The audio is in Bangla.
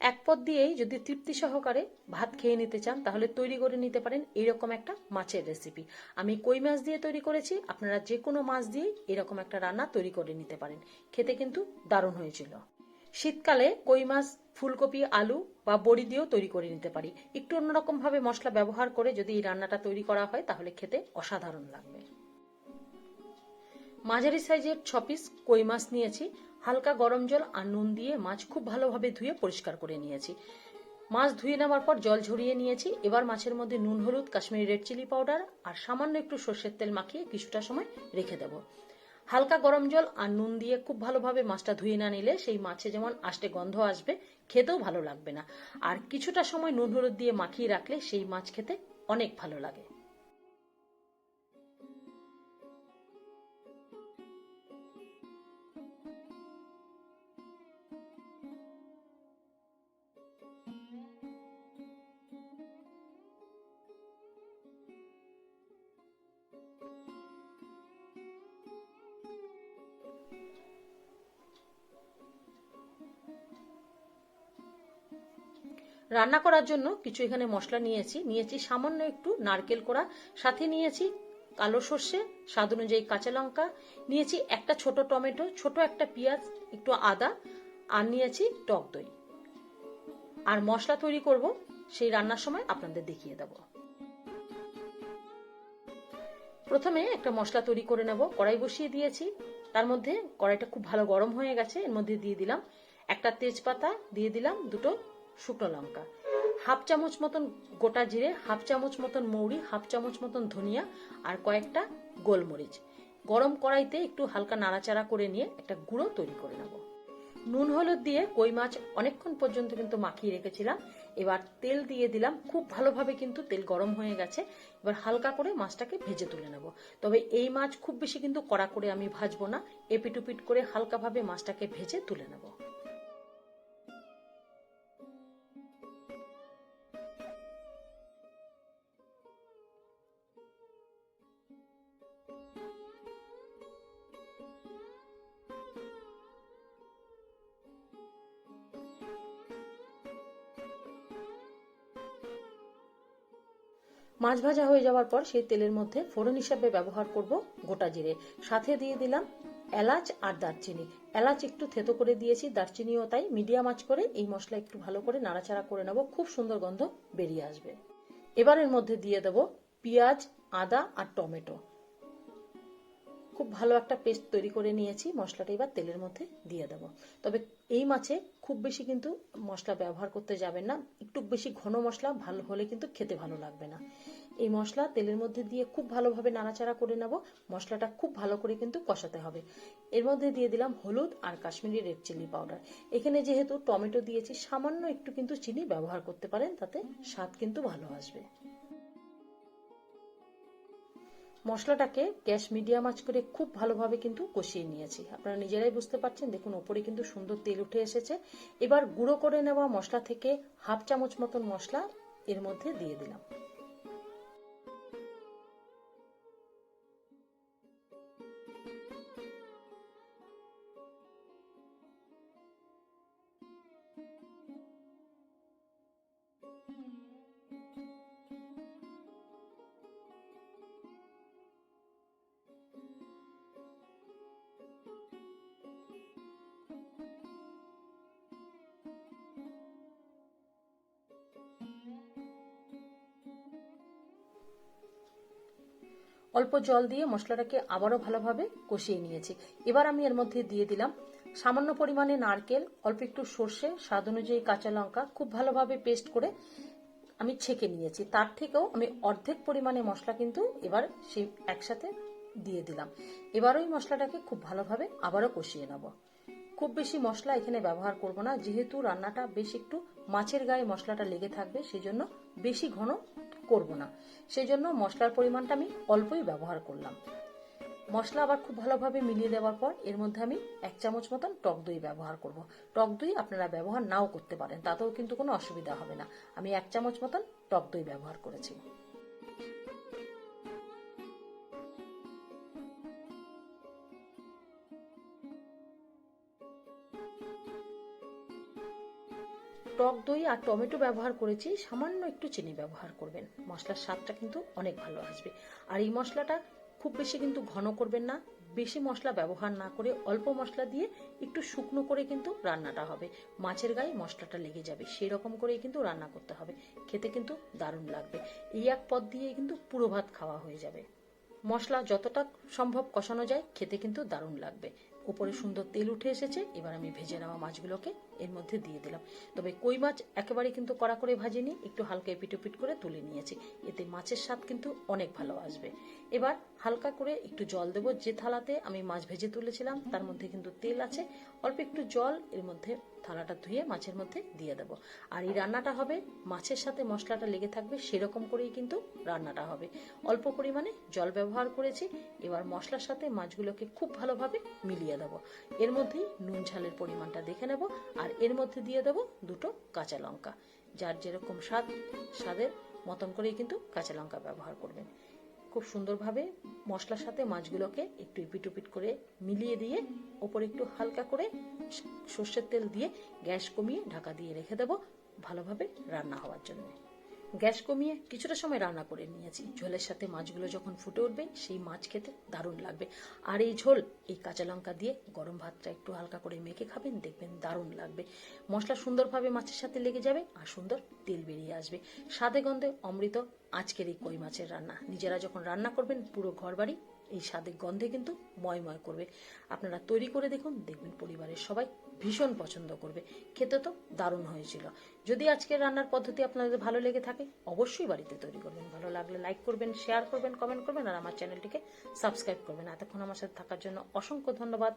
এক পদ দিয়েই যদি তৃপ্তি সহকারে ভাত খেয়ে নিতে চান, তাহলে তৈরি করে নিতে পারেন এইরকম একটা মাছের রেসিপি আমি কই মাছ দিয়ে তৈরি করেছি, আপনারা যে কোনো মাছ দিয়েই এরকম একটা রান্না তৈরি করে নিতে পারেন। খেতে কিন্তু দারুণ হয়েছিল। শীতকালে কই মাছ, ফুলকপি, আলু বা বড়ি দিয়েও তৈরি করে নিতে পারি। একটু অন্যরকম ভাবে মশলা ব্যবহার করে যদি এই রান্নাটা তৈরি করা হয়, তাহলে খেতে অসাধারণ লাগবে। মাঝারি সাইজের ছ পিস কই মাছ নিয়েছি। হালকা গরম জল আর নুন দিয়ে মাছ খুব ভালোভাবে ধুয়ে পরিষ্কার করে নিয়েছি। মাছ ধুয়ে নেওয়ার পর জল ঝরিয়ে নিয়েছি। এবার মাছের মধ্যে নুন, হলুদ, কাশ্মীরি রেড চিলি পাউডার আর সামান্য একটু সর্ষের তেল মাখিয়ে কিছুটা সময় রেখে দেব। হালকা গরম জল আর নুন দিয়ে খুব ভালোভাবে মাছটা ধুয়ে না নিলে সেই মাছে যেমন আষ্টে গন্ধ আসবে, খেতেও ভালো লাগবে না। আর কিছুটা সময় নুন, হলুদ দিয়ে মাখিয়ে রাখলে সেই মাছ খেতে অনেক ভালো লাগে। রান্না করার জন্য কিছু এখানে মশলা নিয়েছি। নিয়েছি সামান্য একটু নারকেল কোড়া, সাথে নিয়েছি কালো সর্ষে, স্বাদ অনুযায়ী কাঁচা লঙ্কা, নিয়েছি একটা ছোট টমেটো, ছোট একটা পেঁয়াজ, একটু আদা, আর নিয়েছি টক দই। আর মশলা তৈরি করব, সেই রান্নার সময় আপনাদের দেখিয়ে দেব। প্রথমে একটা মশলা তৈরি করে নেব, কড়াই বসিয়ে দিয়েছি। তার মধ্যে কড়াইটা খুব ভালো গরম হয়ে গেছে, এর মধ্যে দিয়ে দিলাম একটা তেজপাতা, দিয়ে দিলাম দুটো শুকনো লঙ্কা। হাফ চামচ মতন গোটা জিরে, হাফ চামচ মতন মৌরি, হাফ চামচ মতন ধনিয়া আর কয়েকটা গোলমরিচ। গরম কড়াইতে একটু হালকা নাড়াচাড়া করে নিয়ে একটা গুঁড়ো তৈরি করে নেব। নুন হলুদ দিয়ে কই মাছ অনেকক্ষণ পর্যন্ত কিন্তু মাখিয়ে রেখেছিলাম। এবার তেল দিয়ে দিলাম। খুব ভালোভাবে কিন্তু তেল গরম হয়ে গেছে। এবার হালকা করে মাছটাকে ভেজে তুলে নেব। তবে এই মাছ খুব বেশি কিন্তু কড়া করে আমি ভাজবো না। এপিটুপিট করে হালকাভাবে মাছটাকে ভেজে তুলে নেব। মাছ ভাজা হয়ে যাওয়ার পর সেই তেলের মধ্যে ফোড়ন হিসাবে ব্যবহার করব গোটা জিরে। সাথে দিয়ে দিলাম এলাচ আর দারচিনি। এলাচ একটু থেতো করে দিয়েছি, দারচিনিও তাই মিডিয়াম আঁচ করে এই মশলা একটু ভালো করে নাড়াচাড়া করে নেব, খুব সুন্দর গন্ধ বেরিয়ে আসবে। এবারের মধ্যে দিয়ে দেব পেঁয়াজ, আদা আর টমেটো। খুব ভালো একটা পেস্ট তৈরি করে নিয়েছি, মশলাটা এবার তেলের মধ্যে দিয়ে দেবো। তবে এই মাছে খুব বেশি কিন্তু মশলা ব্যবহার করতে যাবেন না, একটু বেশি ঘন মশলা ভালো হলে কিন্তু খেতে ভালো লাগবে না। এই মশলা তেলের মধ্যে দিয়ে খুব ভালোভাবে নাড়াচাড়া করে নেব, মশলাটা খুব ভালো করে কিন্তু কষাতে হবে। এর মধ্যে দিয়ে দিলাম হলুদ আর কাশ্মীরি রেড চিলি পাউডার। এখানে যেহেতু টমেটো দিয়েছি, সামান্য একটু কিন্তু চিনি ব্যবহার করতে পারেন, তাতে স্বাদ কিন্তু ভালো আসবে। মশলাটাকে গ্যাস মিডিয়াম আঁচ করে খুব ভালোভাবে কিন্তু কষিয়ে নিয়েছি। আপনারা নিজেরাই বুঝতে পারছেন, দেখুন ওপরে কিন্তু সুন্দর তেল উঠে এসেছে। এবার গুঁড়ো করে নেওয়া মশলা থেকে হাফ চামচ মতন মশলা এর মধ্যে দিয়ে দিলাম। অল্প জল দিয়ে মশলাটাকে আবারও ভালোভাবে কষিয়ে নিয়েছি। এবার আমি এর মধ্যে দিয়ে দিলাম সামান্য পরিমাণে নারকেল, অল্প একটু সর্ষে, স্বাদ অনুযায়ী কাঁচা লঙ্কা খুব ভালোভাবে পেস্ট করে আমি ছেঁকে নিয়েছি। তার থেকেও আমি অর্ধেক পরিমাণে মশলা কিন্তু এবার সেই একসাথে দিয়ে দিলাম। এবার ওই মশলাটাকে খুব ভালোভাবে আবারও কষিয়ে নেব। খুব বেশি মশলা এখানে ব্যবহার করব না, যেহেতু রান্নাটা বেশ একটু মাছের গায়ে মশলাটা লেগে থাকবে, সেজন্য বেশি ঘন করব না। সেই জন্য মশলার পরিমাণটা আমি অল্পই ব্যবহার করলাম। মশলা আবার খুব ভালোভাবে মিলিয়ে দেওয়ার পর এর মধ্যে আমি এক চামচ মতন টক দই ব্যবহার করব। টক দই আপনারা ব্যবহার নাও করতে পারেন, তাতেও কিন্তু কোনো অসুবিধা হবে না। আমি এক চামচ মতন টক দই ব্যবহার করেছি। টক দই আর টমেটো ব্যবহার করেছি, সামান্য একটু চিনি ব্যবহার করবেন। মশলার স্বাদটা কিন্তু অনেক ভালো আসবে। আর এই মশলাটা খুব বেশি কিন্তু ঘন করবেন না, বেশি মশলা ব্যবহার না করে অল্প মশলা দিয়ে একটু শুকনো করে কিন্তু রান্নাটা হবে। মাছের গায়ে মশলাটা লেগে যাবে সেই রকম করেই কিন্তু রান্না করতে হবে। খেতে কিন্তু দারুণ লাগবে। এই এক পদ দিয়ে কিন্তু পুরো ভাত খাওয়া হয়ে যাবে। মশলা যতটা সম্ভব কষানো যায়, খেতে কিন্তু দারুণ লাগবে। উপরে সুন্দর তেল উঠে এসেছে, এবার আমি ভেজে নেওয়া মাছগুলোকে এর মধ্যে দিয়ে দিলাম। তবে কই মাছ একেবারে কিন্তু কড়া করে ভাজিনি, একটু হালকা এপিটোপিট করে তুলে নিয়েছি। এতে মাছের স্বাদ কিন্তু অনেক ভালো আসবে। এবার হালকা করে একটু জল দেবো, যে থালাতে আমি মাছ ভেজে তুলেছিলাম, তার মধ্যে কিন্তু তেল আছে। অল্প একটু জল, এর মধ্যে থালাটা ধুয়ে মাছের মধ্যে দিয়ে দেবো। আর এই রান্নাটা হবে, মাছের সাথে মশলাটা লেগে থাকবে, সেরকম করেই কিন্তু রান্নাটা হবে। অল্প পরিমাণে জল ব্যবহার করেছি, এবার মশলার সাথে মাছগুলোকে খুব ভালোভাবে মিলিয়ে দেবো। এর মধ্যেই নুন ঝালের পরিমাণটা দেখে নেব আর এর মধ্যে দিয়ে দেবো দুটো কাঁচা লঙ্কা। যার যেরকম স্বাদ, স্বাদের মতন করেই কিন্তু কাঁচা লঙ্কা ব্যবহার করবেন। খুব সুন্দরভাবে মশলার সাথে মাছগুলোকে একটু ইপিটুপিট করে মিলিয়ে দিয়ে ওপরে একটু হালকা করে সর্ষের তেল দিয়ে গ্যাস কমিয়ে ঢাকা দিয়ে রেখে দেবো ভালোভাবে রান্না হওয়ার জন্য। গ্যাস কমিয়ে কিছুটা সময় রান্না করে নিয়েছি। ঝোলের সাথে মাছগুলো যখন ফুটে উঠবে, সেই মাছ খেতে দারুণ লাগবে। আর এই ঝোল, এই কাঁচা লঙ্কা দিয়ে গরম ভাতটা একটু হালকা করে মেখে খাবেন, দেখবেন দারুণ লাগবে। মশলা সুন্দরভাবে মাছের সাথে লেগে যাবে আর সুন্দর তেল বেরিয়ে আসবে। স্বাদে গন্ধে অমৃত, আজকের এই কই মাছের রান্না। নিজেরা যখন রান্না করবেন, পুরো ঘরবাড়ি এই স্বাদে গন্ধে কিন্তু ময়ময় করবে। আপনারা তৈরি করে দেখুন, দেখবেন পরিবারের সবাই ভীষণ পছন্দ করবে। খেতে তো দারুণ হয়েছিল। যদি আজকের রান্নার পদ্ধতি আপনাদের ভালো লেগে থাকে, অবশ্যই বাড়িতে তৈরি করবেন। ভালো লাগলে লাইক করবেন শেয়ার করবেন কমেন্ট করবেন, আর আমার চ্যানেলটিকে সাবস্ক্রাইব করবেন। এতক্ষণ আমার সাথে থাকার জন্য অসংখ্য ধন্যবাদ।